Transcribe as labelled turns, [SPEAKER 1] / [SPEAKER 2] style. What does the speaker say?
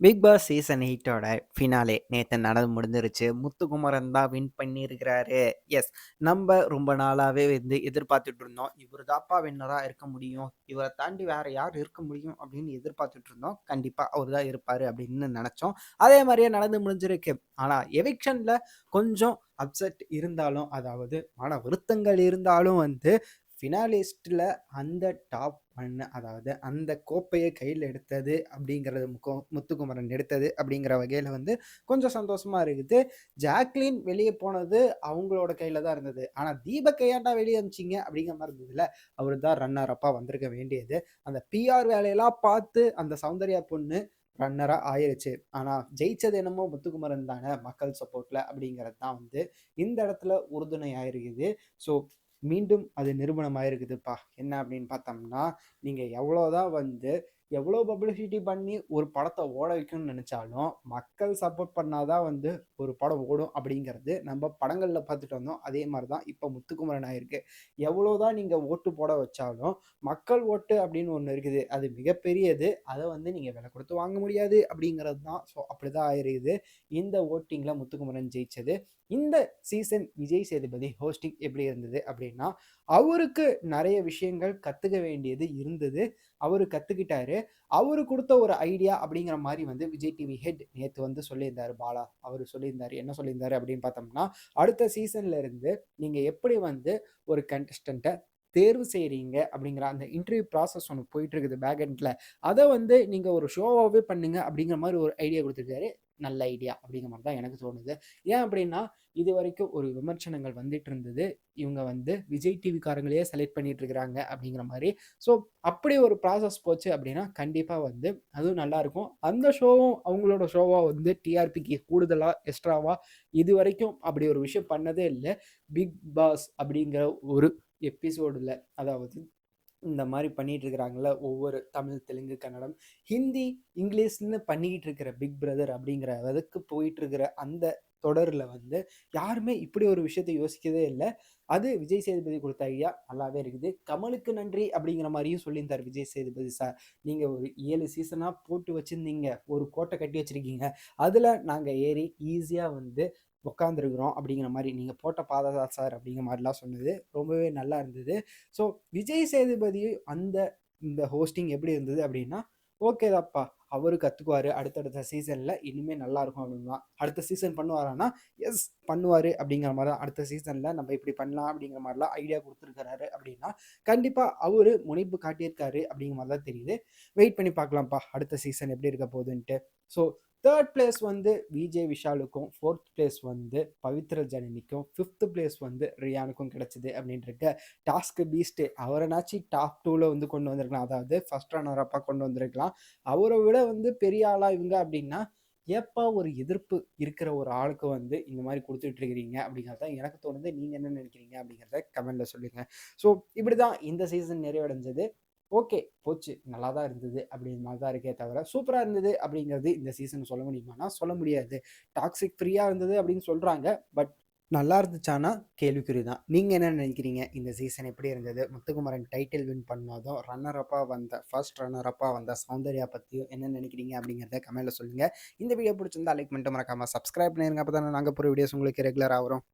[SPEAKER 1] Big Boss season எயிட்டோட finale நேற்று நடந்து முடிஞ்சிருச்சு. முத்துக்குமரன் தான் வின் பண்ணியிருக்கிறாரு. எஸ் நம்ம ரொம்ப நாளாகவே வந்து எதிர்பார்த்துட்டு இருந்தோம். இவர் தாப்பா வின்னராக இருக்க முடியும். இவரை தாண்டி வேற யார் இருக்க முடியும் அப்படின்னு எதிர்பார்த்துட்டு இருந்தோம். கண்டிப்பாக அவர் தான் இருப்பார் அப்படின்னு நினச்சோம். அதே மாதிரியே நடந்து முடிஞ்சிருக்கு. ஆனால் எவிக்ஷனில் கொஞ்சம் அப்செட் இருந்தாலும் அதாவது மன வருத்தங்கள் இருந்தாலும் வந்து ஃபினாலிஸ்ட்டில் அந்த டாப் ஒன்று அதாவது அந்த கோப்பையை கையில் எடுத்தது அப்படிங்கிறது முக்கோ முத்துக்குமரன் எடுத்தது அப்படிங்கிற வகையில் வந்து கொஞ்சம் சந்தோஷமாக இருக்குது. ஜாக்லின் வெளியே போனது அவங்களோட கையில் தான் இருந்தது. ஆனால் தீபக் கையாண்டா வெளியே அனுப்பிச்சிங்க அப்படிங்கிற மாதிரி இருந்ததுல அவர் தான் ரன்னர் அப்பா வந்திருக்க வேண்டியது. அந்த பிஆர் வேலையெல்லாம் பார்த்து அந்த சௌந்தர்யா பொண்ணு ரன்னராக ஆயிருச்சு. ஆனால் ஜெயிச்சது என்னமோ முத்துக்குமரன் தானே மக்கள் சப்போர்ட்டில் அப்படிங்கிறது தான் வந்து இந்த இடத்துல உறுதுணை ஆயிருக்குது ஸோ மீண்டும் அது நிரூபணமாயிருக்குதுப்பா என்ன அப்படின்னு பார்த்தோம்னா நீங்கள் எவ்வளோதான் வந்து எவ்வளோ பப்ளிசிட்டி பண்ணி ஒரு படத்தை ஓட வைக்கணும்னு நினச்சாலும் மக்கள் சப்போர்ட் பண்ணாதான் வந்து ஒரு படம் ஓடும் அப்படிங்கிறது நம்ம படங்களில் பார்த்துட்டு வந்தோம். அதே மாதிரி தான் இப்போ முத்துக்குமரன் ஆயிருக்கு. எவ்வளோதான் நீங்கள் ஓட்டு போட வச்சாலும் மக்கள் ஓட்டு அப்படின்னு ஒன்று இருக்குது. அது மிகப்பெரியது. அதை வந்து நீங்கள் விலை கொடுத்து வாங்க முடியாது அப்படிங்கிறது தான். ஸோ அப்படி தான் ஆயிருக்குது. இந்த ஓட்டிங்கில் முத்துக்குமரன் ஜெயிச்சது. இந்த சீசன் விஜய் சேதுபதி ஹோஸ்டிங் எப்படி இருந்தது அப்படின்னா அவருக்கு நிறைய விஷயங்கள் கற்றுக்க வேண்டியது இருந்தது. அவர் கற்றுக்கிட்டாரு அவரு கொடுத்த ஒரு ஐடியா அப்படிங்கிற மாதிரி வந்து விஜய் டிவி ஹெட் நேற்று வந்து சொல்லியிருந்தாரு பாலா. அவர் சொல்லியிருந்தாரு என்ன சொல்லியிருந்தாரு அப்படின்னு பார்த்தோம்னா அடுத்த சீசன்ல இருந்து நீங்கள் எப்படி வந்து ஒரு கண்டஸ்டண்ட்டை தேர்வு செய்கிறீங்க அப்படிங்கிற அந்த இன்டர்வியூ ப்ராசஸ் ஒன்று போயிட்டு இருக்குது பேக் எண்டில் அதை வந்து நீங்கள் ஒரு ஷோவாகவே பண்ணுங்க அப்படிங்கிற மாதிரி ஒரு ஐடியா கொடுத்துருக்காரு. நல்ல ஐடியா அப்படிங்கிற மாதிரி தான் எனக்கு தோணுது. ஏன் அப்படின்னா இது வரைக்கும் ஒரு விமர்சனங்கள் வந்துட்டு இருந்தது. இவங்க வந்து விஜய் டிவிக்காரங்களையே செலக்ட் பண்ணிட்டு இருக்கிறாங்க அப்படிங்கிற மாதிரி. ஸோ அப்படி ஒரு ப்ராசஸ் போச்சு அப்படின்னா கண்டிப்பாக வந்து அதுவும் நல்லாயிருக்கும் அந்த ஷோவும் அவங்களோட ஷோவாக வந்து டிஆர்பிக்கு கூடுதலாக எக்ஸ்ட்ராவாக இது வரைக்கும் அப்படி ஒரு விஷயம் பண்ணதே இல்லை. பிக் பாஸ் அப்படிங்கிற ஒரு எபிசோடில் அதாவது இந்த மாதிரி பண்ணிட்டு இருக்கிறாங்கள ஒவ்வொரு தமிழ் தெலுங்கு கன்னடம் ஹிந்தி இங்கிலீஷ்னு பண்ணிக்கிட்டு இருக்கிற பிக் பிரதர் அப்படிங்கிற அதுக்கு போயிட்டு இருக்கிற அந்த தொடரில் வந்து யாருமே இப்படி ஒரு விஷயத்தை யோசிக்கவே இல்லை. அது விஜய் சேதுபதி கொடுத்த ஐடியா நல்லாவே இருக்குது. கமலுக்கு நன்றி அப்படிங்கிற மாதிரியும் சொல்லியிருந்தார் விஜய் சேதுபதி சார் நீங்கள் ஒரு ஏழு சீசனாக போட்டு வச்சுருந்தீங்க ஒரு கோட்டை கட்டி வச்சுருக்கீங்க. அதில் நாங்கள் ஏறி ஈஸியாக வந்து உட்காந்துருக்குறோம் அப்படிங்கிற மாதிரி நீங்கள் போட்ட பாதா சார் அப்படிங்கிற மாதிரிலாம் சொன்னது ரொம்பவே நல்லா இருந்தது. ஸோ விஜய் சேதுபதி அந்த இந்த ஹோஸ்டிங் எப்படி இருந்தது அப்படின்னா ஓகேதாப்பா அவர் அவரு கற்றுக்குவார் அடுத்தடுத்த சீசனில் இனிமேல் நல்லா இருக்கும் அப்படின்னு தான் அடுத்த சீசன் பண்ணுவாரான்னா எஸ் பண்ணுவார் அப்படிங்கிற மாதிரி தான் அடுத்த சீசனில் நம்ம இப்படி பண்ணலாம் அப்படிங்கிற மாதிரிலாம் ஐடியா கொடுத்துருக்கிறாரு அப்படின்னா கண்டிப்பாக அவர் முனைப்பு காட்டியிருக்காரு அப்படிங்கிற மாதிரி தான் தெரியுது. வெயிட் பண்ணி பார்க்கலாம்ப்பா அடுத்த சீசன் எப்படி இருக்க போகுதுன்ட்டு. ஸோ தேர்ட் பிளேஸ் வந்து விஜய் விஷாலுக்கும் ஃபோர்த் பிளேஸ் வந்து பவித்ர ஜனனிக்கும் ஃபிஃப்த் பிளேஸ் வந்து ரியானுக்கும் கிடச்சிது அப்படின்ட்டு டாஸ்க் பீஸ்ட்டு அவரைனாச்சும் டாப் டூவில் வந்து கொண்டு வந்திருக்கலாம். அதாவது ஃபஸ்ட் ரன்னர் அப்பா கொண்டு வந்திருக்கலாம். அவரை விட வந்து பெரிய ஆளாக இவங்க அப்படின்னா ஏப்பா ஒரு எதிர்ப்பு இருக்கிற ஒரு ஆளுக்கு வந்து இந்த மாதிரி கொடுத்துட்டு இருக்கிறீங்க தான் எனக்கு தோணுது. நீங்கள் என்ன நினைக்கிறீங்க அப்படிங்கிறத கமெண்ட்டில் சொல்லுங்கள் ஸோ இப்படி தான் இந்த சீசன் நிறைவடைஞ்சது. ஓகே போச்சு. நல்லா தான் இருந்தது அப்படிங்கிற மாதிரி தான் இருக்கே தவிர சூப்பராக இருந்தது அப்படிங்கிறது இந்த சீசன் சொல்ல முடியுமானா சொல்ல முடியாது. டாக்ஸிக் ஃப்ரீயாக இருந்தது அப்படின்னு சொல்கிறாங்க பட் நல்லா இருந்துச்சானா கேள்விக்குறி தான். நீங்கள் என்ன நினைக்கிறீங்க? இந்த சீசன் எப்படி இருந்தது? முத்துக்குமரன் டைட்டில் வின் பண்ணதும் ரன்னர் அப்பாக வந்த ஃபர்ஸ்ட் ரன்னர் அப்பாக வந்த சௌந்தர்யா பற்றியும் என்ன நினைக்கிறீங்க அப்படிங்கிறத கமெண்ட்டில் சொல்லுங்கள் இந்த வீடியோ பிடிச்சிருந்தா லைக் பண்ணிட்டு மறக்காமல் சப்ஸ்கிரைப் பண்ணிருங்க. அப்போ தானே நாங்கள் போகிற வீடியோஸ் உங்களுக்கு ரெகுலராக வரும்.